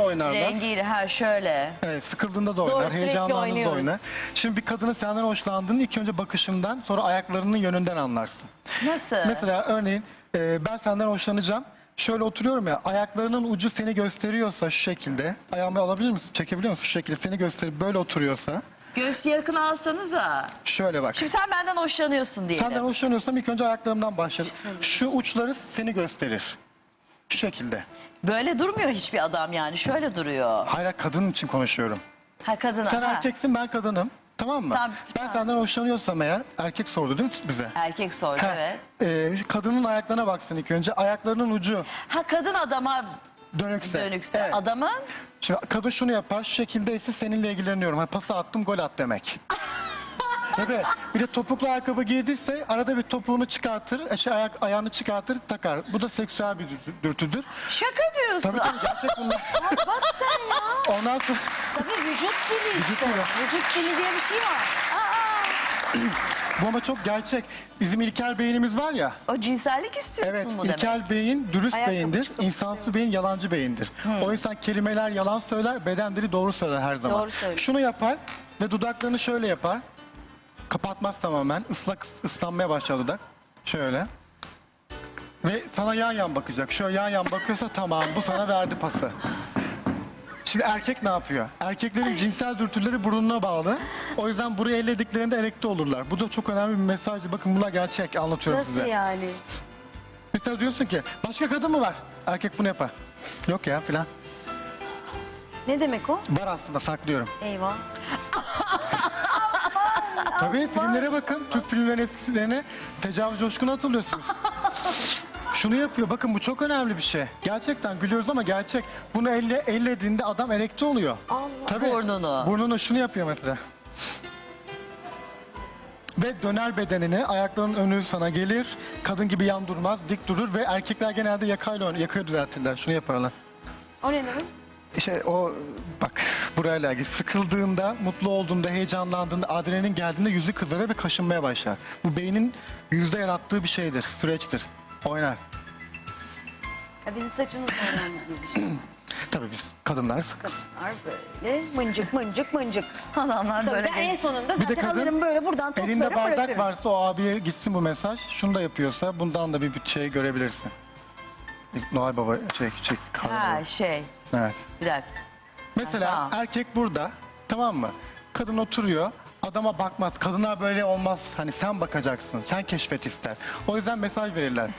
oynarlar. Rengiyle her şöyle. Evet, sıkıldığında da oynar, sürekli heyecanlandığında da oynuyoruz. oynar. Şimdi bir kadının senden hoşlandığını ilk önce bakışından sonra ayaklarının yönünden anlarsın. Nasıl? Mesela örneğin e, ben senden hoşlanacağım. Şöyle oturuyorum ya ayaklarının ucu seni gösteriyorsa şu şekilde. Ayağımı alabilir misin? Çekebiliyor musun? Şu şekilde seni gösterip böyle oturuyorsa. Göğüs yakın alsanıza. Şöyle bak. Şimdi sen benden hoşlanıyorsun diyelim. Senden hoşlanıyorsam ilk önce ayaklarımdan başlar. Şu uçları seni gösterir. Şu şekilde. Böyle durmuyor hiçbir adam yani. Şöyle duruyor. Hayır kadın için konuşuyorum. Ha kadına. Sen ha. erkeksin ben kadınım. Tamam mı? Tamam, ben tamam. senden hoşlanıyorsam eğer erkek sordu değil mi bize? Erkek sordu Ha, evet. e, kadının ayaklarına baksın ilk önce. Ayaklarının ucu Ha kadın adama dönükse. dönükse. Evet. Adamın Şimdi kadın şunu yapar. Şu şekildeyse seninle ilgileniyorum. Hani pası attım gol at demek. Tabii. Bir de topuklu ayakkabı giydiyse arada bir topuğunu çıkartır, e, şey, ayak, ayağını çıkartır takar. Bu da seksüel bir dürtü- dürtüdür. şaka diyorsun. Tabii tabii gerçek bunlar. Bak sen ya. Ondan sonra Tabii vücut dili Vücut işte. dili. Vücut dili diye bir şey var. bu ama çok gerçek. Bizim İlker Bey'imiz var ya. O cinsellik istiyorsun Evet, mu demek? İlker Bey'in dürüst Ayakkabı beyindir, çıkıp beyin yalancı beyindir. O insan kelimeler yalan söyler, beden dili doğru söyler her zaman. Doğru söylüyor. Şunu yapar ve dudaklarını şöyle yapar. Kapatmaz tamamen, ıslak ıslanmaya başlar dudak. Şöyle. Ve sana yan yan bakacak. Şöyle yan yan bakıyorsa tamam bu sana verdi pası. Şimdi erkek ne yapıyor? Erkeklerin cinsel dürtüleri burnuna bağlı. O yüzden burayı ellediklerinde erekte olurlar. Bu da çok önemli bir mesajdı. Bakın bunlar gerçek anlatıyorum Nasıl size. yani? Mesela diyorsun ki başka kadın mı var? Erkek bunu yapar. Yok ya filan. Ne demek o? Var aslında saklıyorum. Eyvah. Tabii filmlere bakın. Türk filmlerinin eskilerine tecavüz coşkunu hatırlıyorsunuz. Şunu yapıyor. Bakın bu çok önemli bir şey. Gerçekten gülüyoruz ama gerçek. Bunu elle, ellediğinde adam erekte oluyor. Allah. Tabii. Burnunu. Burnunu şunu yapıyor mesela. Ve döner bedenini, ayaklarının önü sana gelir. Kadın gibi yan durmaz, dik durur ve erkekler genelde yakayla oynar, yakayı düzeltirler. Şunu yaparlar. O ne demek? İşte o bak burayla ilgili sıkıldığında, mutlu olduğunda, heyecanlandığında, adrenalin geldiğinde yüzü kızarır ve kaşınmaya başlar. Bu beynin yüzde yarattığı bir şeydir, süreçtir. Oynar. Ya bizim saçımız da önemli bir şey. Tabii biz kadınlar sıkız. Kadınlar böyle mıncık mıncık mıncık. Adamlar Tabii böyle ben en sonunda zaten kadın alırım böyle buradan toplarım Elinde bardak bırakırım. varsa o abiye gitsin bu mesaj. Şunu da yapıyorsa bundan da bir şey görebilirsin. Noel Baba şey çek. Ha şey. Evet. Bir dakika. Mesela Aha. erkek burada tamam mı? Kadın oturuyor. Adama bakmaz. Kadınlar böyle olmaz. Hani sen bakacaksın. Sen keşfet ister. O yüzden mesaj verirler.